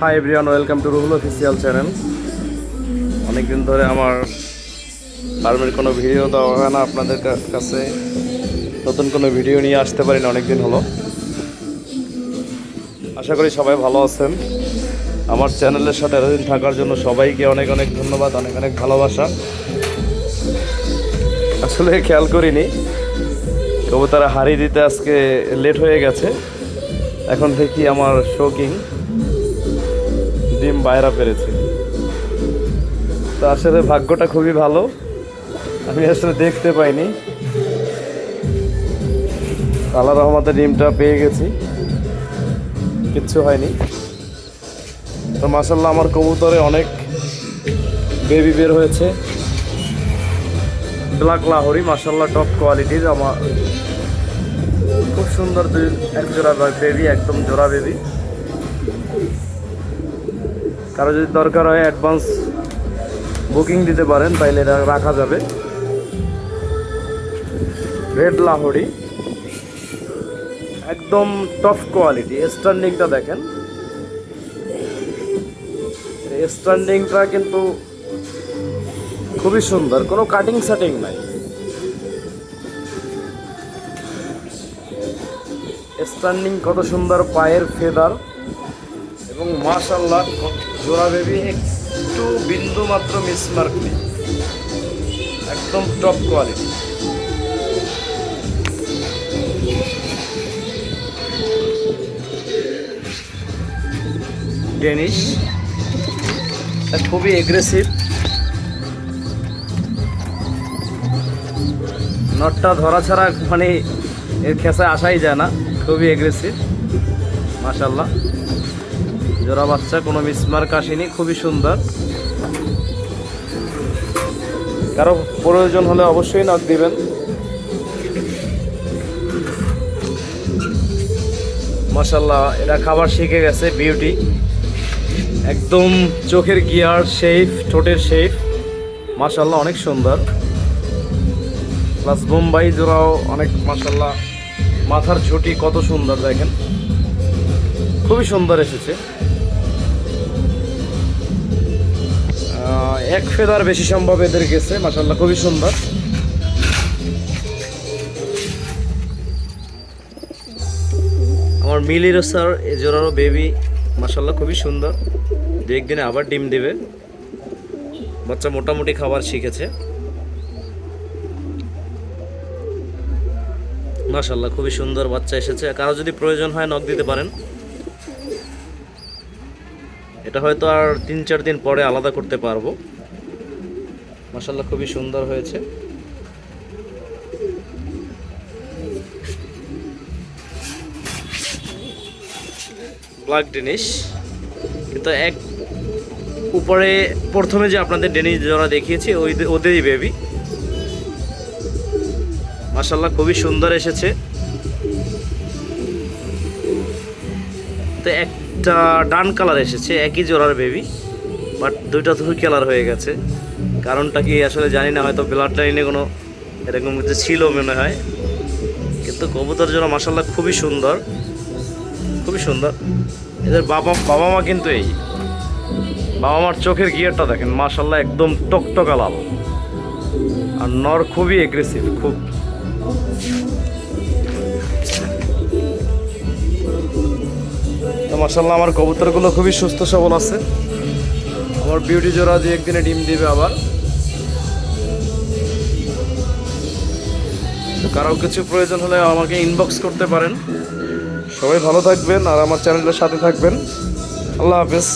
Hi everyone welcome to Ruhul official channel অনেকদিন ধরে আমার ফার্মের কোনো ভিডিও দেওয়া হয় না আপনাদের কাছে নতুন কোনো ভিডিও নিয়ে আসতে পারি না অনেকদিন হলো। আশা করি সবাই ভালো আছেন। আমার চ্যানেলের সাথে এতদিন থাকার জন্য সবাইকে অনেক অনেক ধন্যবাদ, অনেক অনেক ভালোবাসা। আসলে খেয়াল করিনি কবুতারা হারিয়ে দিতে আজকে লেট হয়ে গেছে। এখন দেখি আমার শোকিং ডিম বাইরা পেরেছে। তো আসলে ভাগ্যটা খুবই ভালো। আমি আসলে দেখতে পাইনি। আল্লাহ রহমতে ডিমটা পেয়ে গেছি। কিচ্ছু হয়নি। তো মাসাল্লাহ আমার কবুতরে অনেক বেবি বের হয়েছে। ব্ল্যাক লাহোরি মাসাল্লাহ টপ কোয়ালিটির আমার। খুব সুন্দর দুই এক জোড়া বেবি একদম জোড়া বেবি কারও যদি দরকার হয় অ্যাডভান্স বুকিং দিতে পারেন, তাইলে এটা রাখা যাবে। রেড লাহোরি একদম টপ কোয়ালিটি স্ট্যান্ডিংটা দেখেন। স্ট্যান্ডিংটা কিন্তু খুবই সুন্দর। কোনো কাটিং সাটিং নাই। স্ট্যান্ডিং কত সুন্দর পায়ের ফেদার এবং মাশাল্লাহ জোড়া বেবি একটু বিন্দু মাত্র মিসমার্ক নেই। একদম টপ কোয়ালিটি ডেনিশ খুবই এগ্রেসিভ নটটা ধরা ছাড়া মানে এর খেসায় আসাই যায় না। খুবই এগ্রেসিভ মাশাল্লাহ জোড়া বাচ্চা, কোনো মিসমার্ক আসেনি, খুবই সুন্দর। কারও প্রয়োজন হলে অবশ্যই নক দিবেন। মাশাল্লাহ এরা খাবার শিখে গেছে বিউটি একদম চোখের গিয়ার শেপ ঠোঁটের শেপ মাশাল্লাহ অনেক সুন্দর। প্লাস মুম্বাই জোড়াও অনেক মাশাল্লাহ মাথার ঝুঁটি কত সুন্দর, দেখেন। খুবই সুন্দর এসেছে। এক ফেদার বেশি সম্ভব এদের গেছে মাশাল্লাহ খুবই সুন্দর। আমার মিলির স্যার, এ জোড়ারও বেবি মাশাল্লাহ খুবই সুন্দর। দু একদিনে আবার ডিম দেবে। বাচ্চা মোটামুটি খাবার শিখেছে। মাশাল্লাহ খুবই সুন্দর বাচ্চা এসেছে। কারও যদি প্রয়োজন হয় নখ দিতে পারেন। এটা হয়তো আর তিন চার দিন পরে আলাদা করতে পারব। মাশাল্লাহ খুবই সুন্দর হয়েছে। ব্ল্যাক ডেনিশ কিন্তু এক উপরে প্রথমে যে আপনাদের ডেনিশ যারা দেখিয়েছি, ওই ওদেরই বেবি মাশাল্লাহ খুবই সুন্দর এসেছে। তো একটা ডান কালার এসেছে, একই জোড়ার বেবি বাট দুইটা দুই কালার হয়ে গেছে। কারণটা কি আসলে জানি না, হয়তো ব্লাড লাইনে কোনো এরকম কিছু ছিল মনে হয়। কিন্তু কবুতর জোড়া মাসাল্লাহ খুবই সুন্দর খুবই সুন্দর। এদের বাবা বাবা মা কিন্তু এই, বাবা মার চোখের গিয়ারটা দেখেন মাসাল্লাহ একদম টকটকা লাল। আর নর খুবই এগ্রেসিভ খুব। তো মাসাল্লাহ আমার কবুতরগুলো খুবই সুস্থ সবল আছে। আমার বিউটি জোড়া দিয়ে একদিনে ডিম দিবে আবার। তো কারও কিছু প্রয়োজন হলে আমাকে ইনবক্স করতে পারেন। সবাই ভালো থাকবেন আর আমার চ্যানেলের সাথে থাকবেন। আল্লাহ হাফেজ।